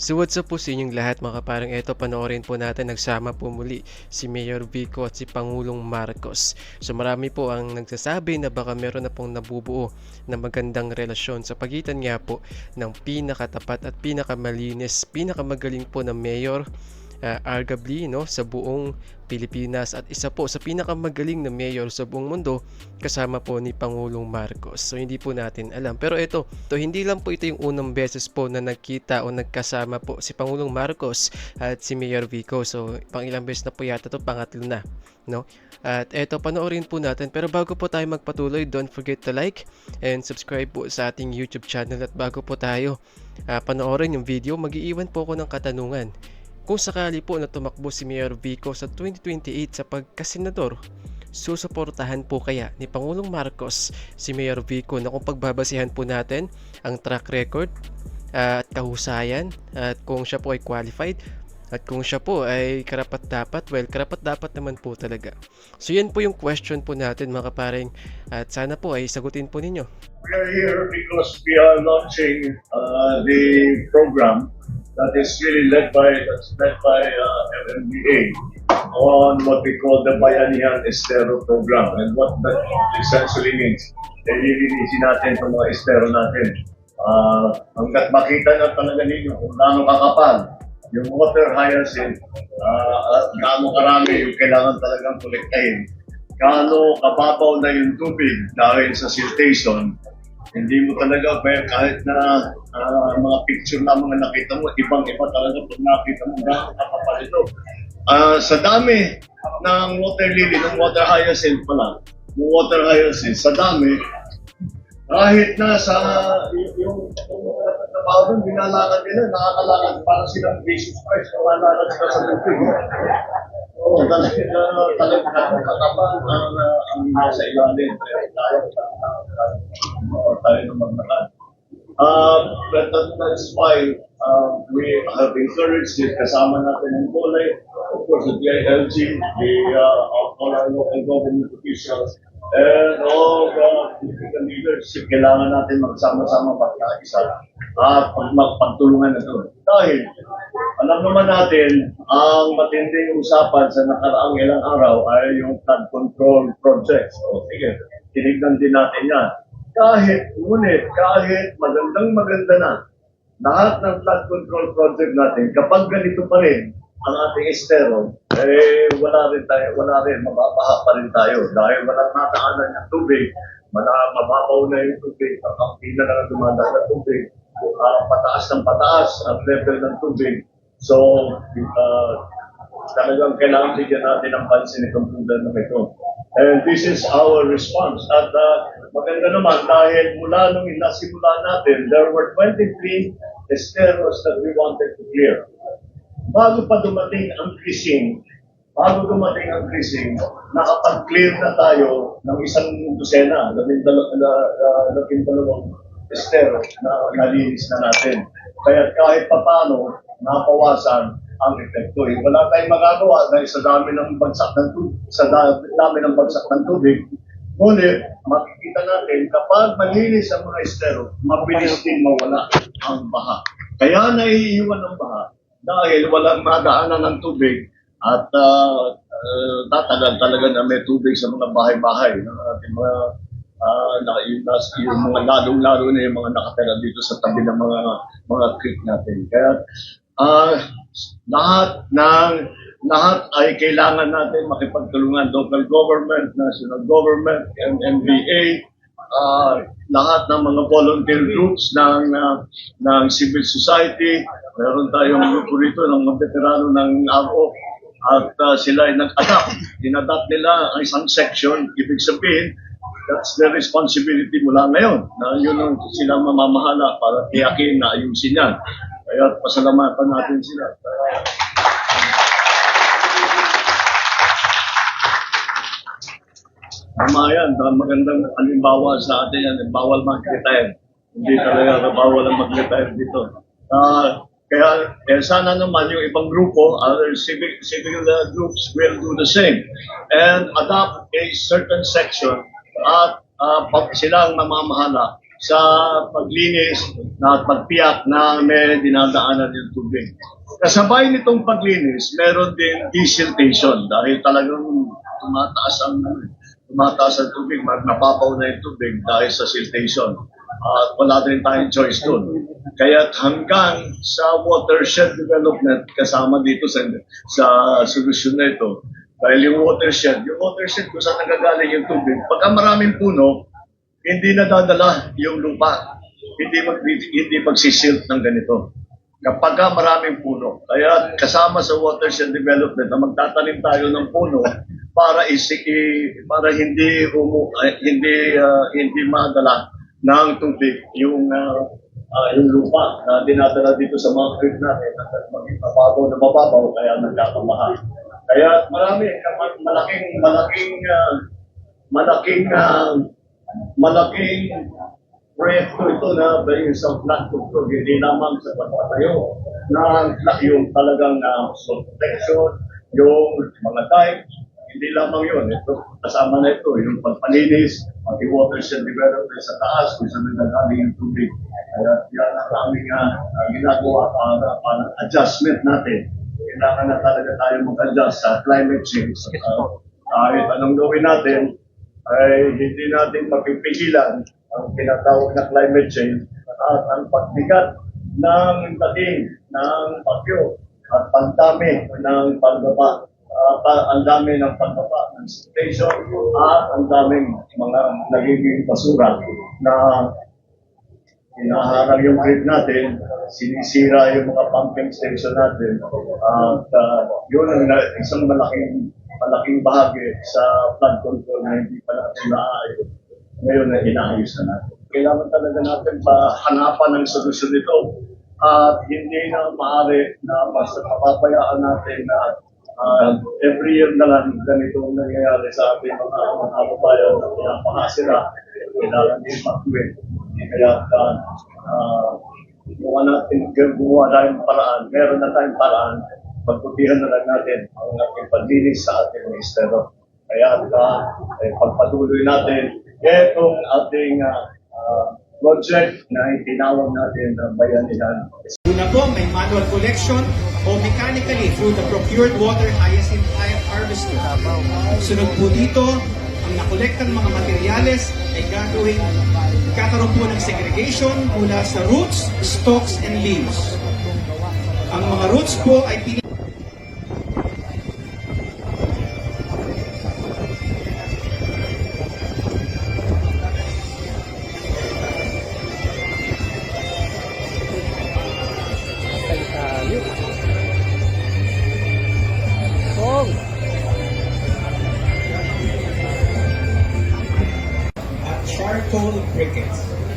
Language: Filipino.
So what's up po sa inyong lahat mga kaparang eto panoorin po natin nagsama po muli si Mayor Vico at si Pangulong Marcos. So marami po ang nagsasabi na baka meron na pong nabubuo na magandang relasyon sa pagitan nga po ng pinakatapat at pinakamalinis, pinakamagaling po na mayor uh, arguably no sa buong Pilipinas at isa po sa pinakamagaling na mayor sa buong mundo kasama po ni Pangulong Marcos. So hindi po natin alam. Pero ito, to hindi lang po ito yung unang beses po na nagkita o nagkasama po si Pangulong Marcos at si Mayor Vico. So pang ilang beses na po yata to pangatlo na, no? At eto panoorin po natin pero bago po tayo magpatuloy, don't forget to like and subscribe po sa ating YouTube channel at bago po tayo uh, panoorin yung video, mag-iiwan po ako ng katanungan kung sakali po na tumakbo si Mayor Vico sa 2028 sa pagkasenador, susuportahan po kaya ni Pangulong Marcos si Mayor Vico na kung pagbabasihan po natin ang track record uh, at kahusayan at kung siya po ay qualified at kung siya po ay karapat dapat, well, karapat dapat naman po talaga. So yan po yung question po natin mga kaparing at sana po ay sagutin po ninyo. We are here because we are launching uh, the program that is really led by led by uh, MMDA on what we call the Bayanihan Estero program and what that essentially means. Eh, lilinisin natin itong mga estero natin. Uh, hanggat makita na talaga ninyo kung gaano kakapal yung water hyacinth, uh, at gaano karami yung kailangan talagang kolektahin. Gaano kababaw na yung tubig dahil sa siltation, hindi mo talaga ba kahit na uh, mga picture na mga nakita mo, ibang-iba talaga pag nakita mo gaano kakapal ito. Uh, sa dami ng water lily, ng water hyacinth pala, ng water hyacinth, sa dami, kahit na sa yung, yung, yung trabaho doon, binalakad nila, nakakalakad para silang Jesus Christ, nakakalakad sila sa tubig. Oo, talaga talaga kakapal ang nasa ilalim. Tayo, tayo. Uh, but that, that's why uh, we have encouraged it kasama natin ang kulay, of course, the DILG, the uh, all our local government officials, and all the political leaders, kailangan natin magsama-sama magkaisa at pag magpagtulungan na ito. Dahil, alam naman natin, ang matinding usapan sa nakaraang ilang araw ay yung flood control project. So, sige, tinignan din natin yan. Kahit, ngunit, kahit magandang maganda na, lahat ng flood control project natin, kapag ganito pa rin ang ating estero, eh wala rin tayo, wala rin, mababaha pa rin tayo dahil walang nataanan ng tubig, mababaw na yung tubig, pina na dumadaan ng tubig, uh, pataas ng pataas ang level ng tubig. So, uh, talagang kailangan bigyan natin ng pansin itong problema ito. And this is our response. At uh, maganda naman dahil mula nung inasimula natin, there were 23 esteros that we wanted to clear. Bago pa dumating ang cleansing, bago dumating ang cleansing, nakapag-clear na tayo ng isang dosena, labing dalawang estero na nalinis na natin. Kaya kahit papano, napawasan ang epekto. Eh, Wala tayong magagawa dahil sa dami ng bagsak ng tubig, sa da- dami ng bagsak ng tubig. Ngunit, makikita natin, kapag malinis ang mga estero, mabilis din mawala ang baha. Kaya naiiwan ang baha dahil walang madaanan ng tubig at uh, uh, tatagal talaga na may tubig sa mga bahay-bahay ng ating mga uh, na, yung, nas- yung mga lalong-lalo na yung mga nakatira dito sa tabi ng mga mga creek natin. Kaya uh, lahat ng lahat ay kailangan natin makipagtulungan local government, national government, MMDA, uh, lahat ng mga volunteer groups ng uh, ng civil society. Meron tayong grupo rito ng mga veterano ng RO at uh, sila ay nag-adapt. In-adapt nila ang isang section. Ibig sabihin, that's the responsibility mula ngayon na yun ang sila mamamahala para tiyakin na ayusin yan. Kaya pasalamatan natin sila. Kaya, Tama yan. Magandang halimbawa sa atin yan. Bawal mag-retire. Hindi talaga bawal ang mag-retire dito. Ah, kaya eh, sana naman yung ibang grupo, other civic, civil uh, groups will do the same and adopt a certain section at uh, pag sila ang mamamahala sa paglinis na pagpiyak na may dinadaanan yung tubig. Kasabay nitong paglinis, meron din desiltation dahil talagang tumataas ang tumataas ang tubig, napapaw na yung tubig dahil sa siltation. At wala din tayong choice doon. Kaya hanggang sa watershed development kasama dito sa sa solusyon na ito, dahil yung watershed, yung watershed kung saan nagagaling yung tubig, pagka maraming puno, hindi nadadala yung lupa. Hindi mag hindi magsisilt ng ganito. Kapag ka maraming puno, kaya kasama sa watershed development na magtatanim tayo ng puno para isi para hindi umu, ay, hindi ah, hindi madala ng tubig yung ah, ah, yung lupa na dinadala dito sa mga creek natin at maging mababaw na mababaw kaya nagkakamaha. Kaya marami, malaking malaking ah, malaking ah, malaking proyekto ito na yung sa flood control, hindi lamang sa pagpatayo na yung talagang uh, protection, yung mga dike, hindi lamang yun. Ito, kasama na ito, yung pagpalinis, pati watershed development sa taas, kung saan nagagaling yung tubig. Kaya yan ang aming uh, ginagawa para, para adjustment natin. Kailangan na talaga tayo mag-adjust sa climate change. Uh, kahit anong gawin natin, ay hindi natin mapipigilan ang tinatawag na climate change at ang pagbigat ng dating ng bagyo at pagdami ng pagbaba at ang dami ng pagbaba ng station at ang daming mga nagiging basura na hinaharang yung grid natin, sinisira yung mga pumping station natin at uh, yun ang isang malaking malaking bahagi sa flood control na hindi pa natin naayos. Ngayon na inaayos na natin. Kailangan talaga natin hanapan ng solusyon nito at hindi na maaari na basta papabayaan natin na ah, every year na lang ganito ang nangyayari sa ating mga mga kababayan na pinapakasira. Kailangan din makuwi. Kaya uh, uh, gumawa natin, gumawa tayong paraan, meron na tayong paraan pagputihan na lang natin ang ating paglinis sa ating ministero. Kaya uh, eh, pagpatuloy natin itong ating uh, uh, project na itinawag natin na bayanihan. Una po, may manual collection o mechanically through the procured water hyacinth har- harvester. Sunod po dito, ang nakolektan mga materyales ay gagawin, kakaroon po ng segregation mula sa roots, stalks, and leaves. Ang mga roots po ay pini- are of crickets.